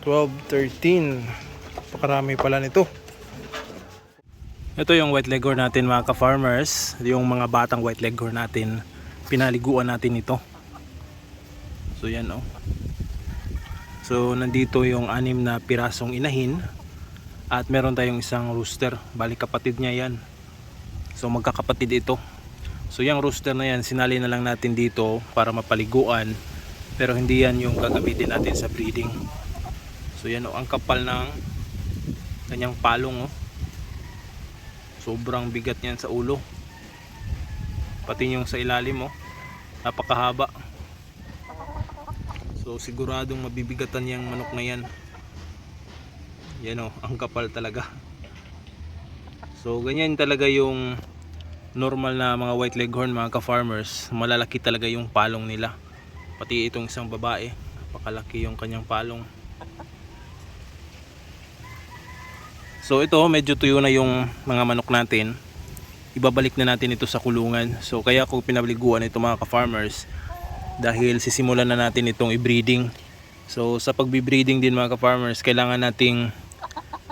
Twelve, thirteen. Pakarami pala nito. Ito yung white leghorn natin mga ka-farmers. Yung mga batang white leghorn natin. Pinaliguan natin ito. So yan oh. So nandito yung anim na pirasong inahin. At meron tayong isang rooster. Bali kapatid niya yan. So magkakapatid ito. So yung rooster na yan, sinali na lang natin dito para mapaliguan. Pero hindi yan yung gagamitin natin sa breeding. So yan oh, ang kapal ng kanyang palong oh. Sobrang bigat niyan sa ulo. Pati yung sa ilalim oh. Napakahaba. So siguradong mabibigatan yung manok na yan. Yan oh, ang kapal talaga. So ganyan talaga yung normal na mga white leghorn mga ka-farmers. Malalaki talaga yung palong nila. Pati itong isang babae, napakalaki yung kanyang palong. So ito medyo tuyo na yung mga manok natin. Ibabalik na natin ito sa kulungan. So kaya ko pinabaliguan ito mga ka-farmers dahil sisimulan na natin itong i-breeding. So sa pagbi-breeding din mga ka-farmers, kailangan nating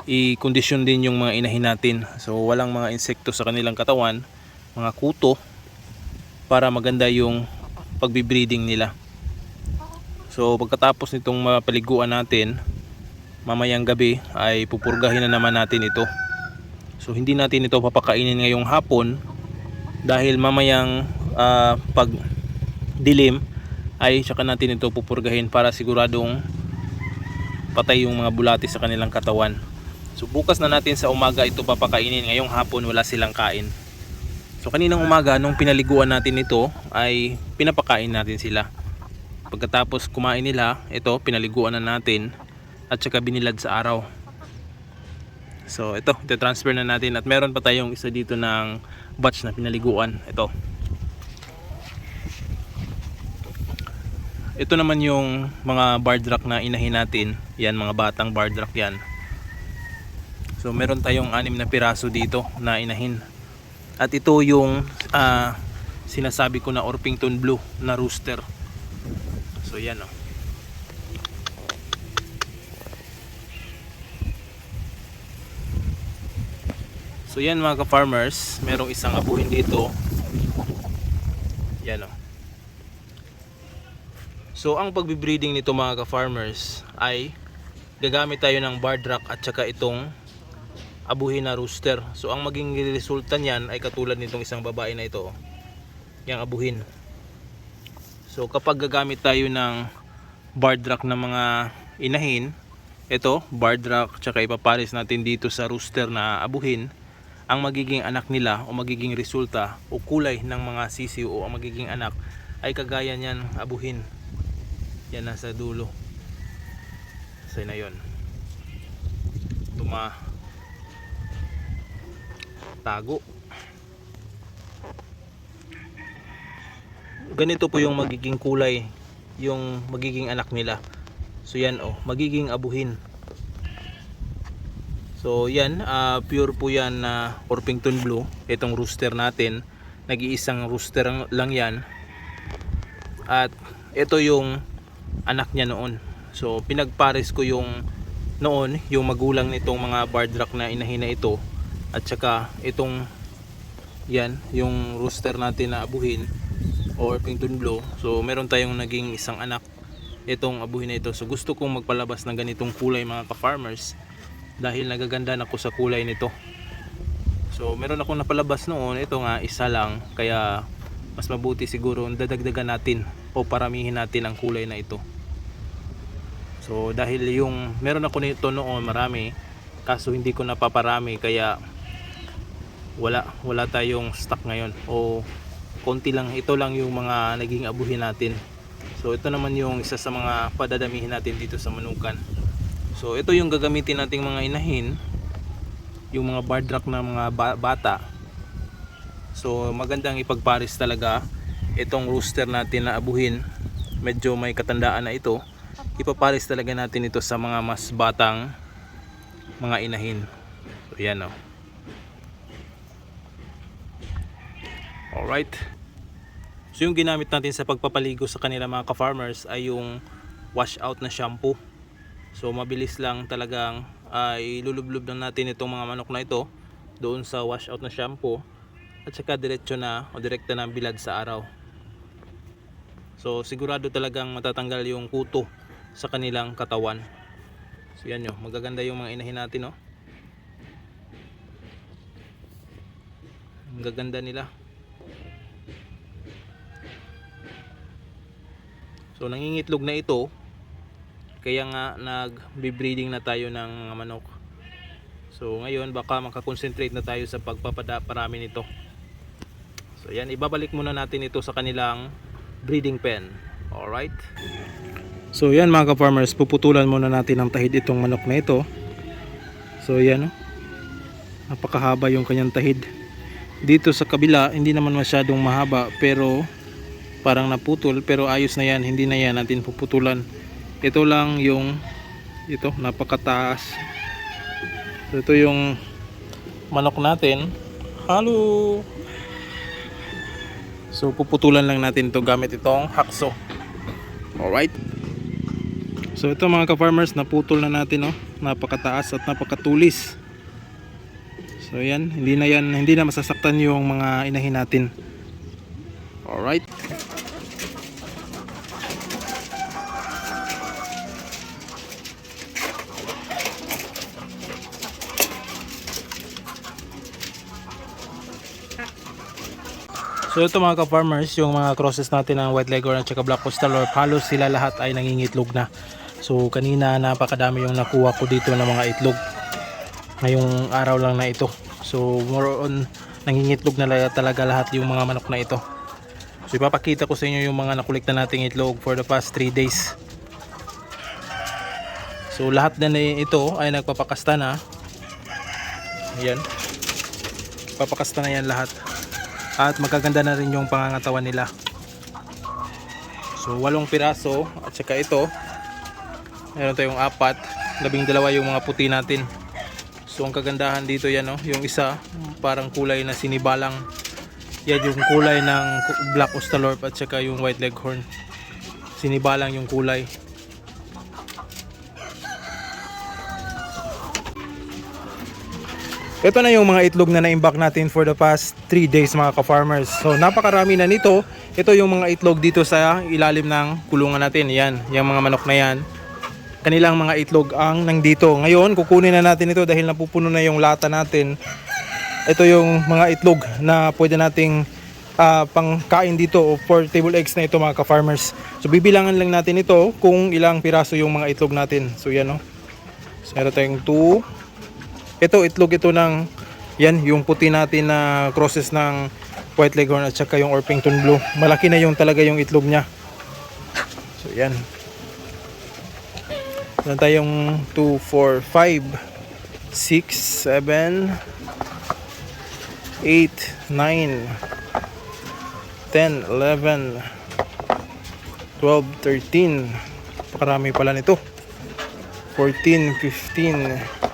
i-condition din yung mga inahin natin. So walang mga insekto sa kanilang katawan, mga kuto para maganda yung pagbi-breeding nila. So pagkatapos nitong mapaliguan natin, mamayang gabi ay pupurgahin na naman natin ito. So hindi natin ito papakainin ngayong hapon dahil mamayang ah, pag dilim ay saka natin ito pupurgahin para siguradong patay yung mga bulati sa kanilang katawan. So bukas na natin sa umaga ito papakainin ngayong hapon wala silang kain. So kaninang umaga nung pinaliguan natin ito ay pinapakain natin sila. Pagkatapos kumain nila, ito pinaliguan na natin at saka binilad sa araw. So ito, ito transfer na natin at meron pa tayong isa dito ng batch na pinaliguan. Ito. Ito naman yung mga bardrack na inahin natin. Yan mga batang bardrack yan. So meron tayong anim na piraso dito na inahin. At ito yung ah, sinasabi ko na Orpington Blue na rooster. So yan oh. So yan mga ka-farmers, merong isang abuhin dito. Yan oh. So ang pagbe-breeding nito mga ka-farmers ay gagamit tayo ng bardrack at saka itong abuhin na rooster. So ang maging resulta niyan ay katulad nitong isang babae na ito. oh. Yang abuhin. So kapag gagamit tayo ng bardrack na mga inahin, ito, bardrack, tsaka ipapares natin dito sa rooster na abuhin, ang magiging anak nila o magiging resulta o kulay ng mga sisiw o ang magiging anak ay kagaya niyan abuhin. Yan nasa dulo. Sa na yon. Tuma tago. Ganito po yung magiging kulay yung magiging anak nila. So yan oh, magiging abuhin. So yan, ah, pure po yan na Orpington Blue. Itong rooster natin, nag-iisang rooster lang- yan. At ito yung anak niya noon. So pinagpares ko yung noon, yung magulang nitong mga bardrack na inahin na ito. At saka itong yan, yung rooster natin na abuhin o Orpington Blue. So meron tayong naging isang anak itong abuhin na ito. So gusto kong magpalabas ng ganitong kulay mga ka-farmers dahil nagaganda na ako sa kulay nito. So meron akong napalabas noon, ito nga isa lang kaya mas mabuti siguro dadagdagan natin o paramihin natin ang kulay na ito. So dahil yung meron ako nito noon marami kaso hindi ko napaparami kaya wala wala tayong stock ngayon o konti lang ito lang yung mga naging abuhin natin. So ito naman yung isa sa mga padadamihin natin dito sa manukan. So ito yung gagamitin nating mga inahin, yung mga bardrack na mga ba- bata. So magandang ipagpares talaga itong rooster natin na abuhin. Medyo may katandaan na ito. Ipapares talaga natin ito sa mga mas batang mga inahin. So yan o. Alright. So yung ginamit natin sa pagpapaligo sa kanila mga ka-farmers ay yung wash out na shampoo. So mabilis lang talagang uh, ilulublob lang natin itong mga manok na ito doon sa wash out na shampoo at saka diretso na o direkta na bilad sa araw. So sigurado talagang matatanggal yung kuto sa kanilang katawan. So yan nyo, magaganda yung mga inahin natin no. Ang gaganda nila. So nangingitlog na ito. Kaya nga nag-breeding na tayo ng mga manok. So ngayon baka makakonsentrate na tayo sa pagpapadarami nito. So yan, ibabalik muna natin ito sa kanilang breeding pen. Alright? So yan mga ka-farmers, puputulan muna natin ng tahid itong manok na ito. So yan, oh. napakahaba yung kanyang tahid. Dito sa kabila, hindi naman masyadong mahaba pero parang naputol pero ayos na yan, hindi na yan natin puputulan. Ito lang yung ito, napakataas. Ito yung manok natin. Halo! So puputulan lang natin ito gamit itong hakso. Alright. So ito mga ka-farmers, naputol na natin oh. Napakataas at napakatulis. So yan, hindi na yan, hindi na masasaktan yung mga inahin natin. Alright. So ito mga ka-farmers, yung mga crosses natin ng white leghorn at saka black coastal or halos sila lahat ay nangingitlog na. So kanina napakadami yung nakuha ko dito ng mga itlog. Ngayong araw lang na ito. So more on nangingitlog na la- talaga lahat yung mga manok na ito. So ipapakita ko sa inyo yung mga nakulikta nating itlog for the past 3 days. So lahat na ito ay nagpapakasta na. Ayan. Papakasta na yan lahat at magaganda na rin yung pangangatawan nila. So walong piraso at saka ito. Meron tayong apat. Labing dalawa yung mga puti natin. So ang kagandahan dito yan no? yung isa parang kulay na sinibalang. Yan yung kulay ng black ostalorp at saka yung white leghorn. Sinibalang yung kulay Ito na yung mga itlog na na-imbak natin for the past 3 days mga ka-farmers. So napakarami na nito. Ito yung mga itlog dito sa ilalim ng kulungan natin. Yan, yung mga manok na yan. Kanilang mga itlog ang nandito. Ngayon, kukunin na natin ito dahil napupuno na yung lata natin. Ito yung mga itlog na pwede nating ah, pangkain dito o for table eggs na ito mga ka-farmers. So bibilangan lang natin ito kung ilang piraso yung mga itlog natin. So yan o. So meron tayong 2, ito itlog ito ng yan yung puti natin na crosses ng white leghorn at saka yung orpington blue. Malaki na yung talaga yung itlog niya. So yan. Meron tayong 2, 4, 5 6, 7 8, 9 10, 11 12, 13 pakarami pala nito. 14, 15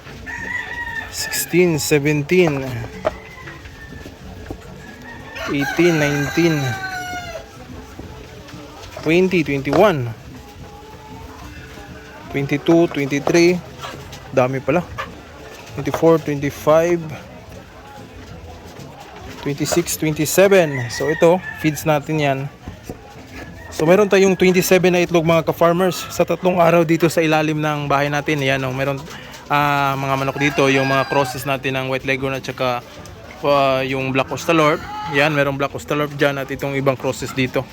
16, 17 18, 19 20, 21 22, 23 dami pala. 24, 25 26, 27 so ito, feeds natin yan. So meron tayong 27 na itlog mga ka-farmers. Sa tatlong araw dito sa ilalim ng bahay natin yan, oh, meron ah, mga manok dito yung mga crosses natin ng white leghorn at saka ah, yung black ostalorp yan, merong black ostalorp dyan at itong ibang crosses dito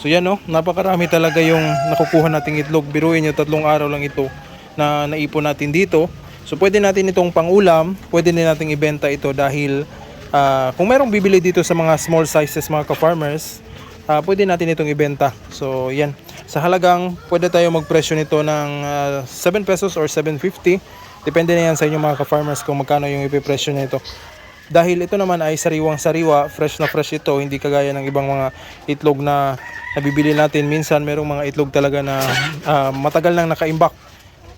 So yan no, napakarami talaga yung nakukuha nating itlog. Biruin nyo, tatlong araw lang ito na naipon natin dito. So pwede natin itong pangulam, pwede din nating ibenta ito dahil ah, kung merong bibili dito sa mga small sizes mga ka-farmers, ah, pwede natin itong ibenta. So yan, sa halagang pwede tayo magpresyo nito ng ah, 7 pesos or 750. Depende na yan sa inyo mga ka-farmers kung magkano yung ipipresyo nito. Dahil ito naman ay sariwang sariwa, fresh na fresh ito, hindi kagaya ng ibang mga itlog na nabibili natin. Minsan merong mga itlog talaga na ah, matagal nang nakaimbak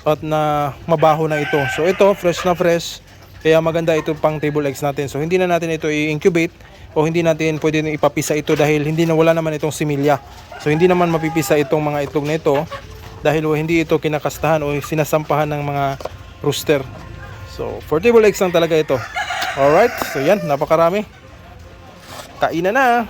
at na mabaho na ito. So ito, fresh na fresh, Kaya maganda ito pang table eggs natin. So hindi na natin ito i-incubate o hindi natin pwede ipapisa ito dahil hindi na wala naman itong similya. So hindi naman mapipisa itong mga itlog na ito dahil hindi ito kinakastahan o sinasampahan ng mga rooster. So for table eggs lang talaga ito. Alright, so yan, napakarami. Kainan na.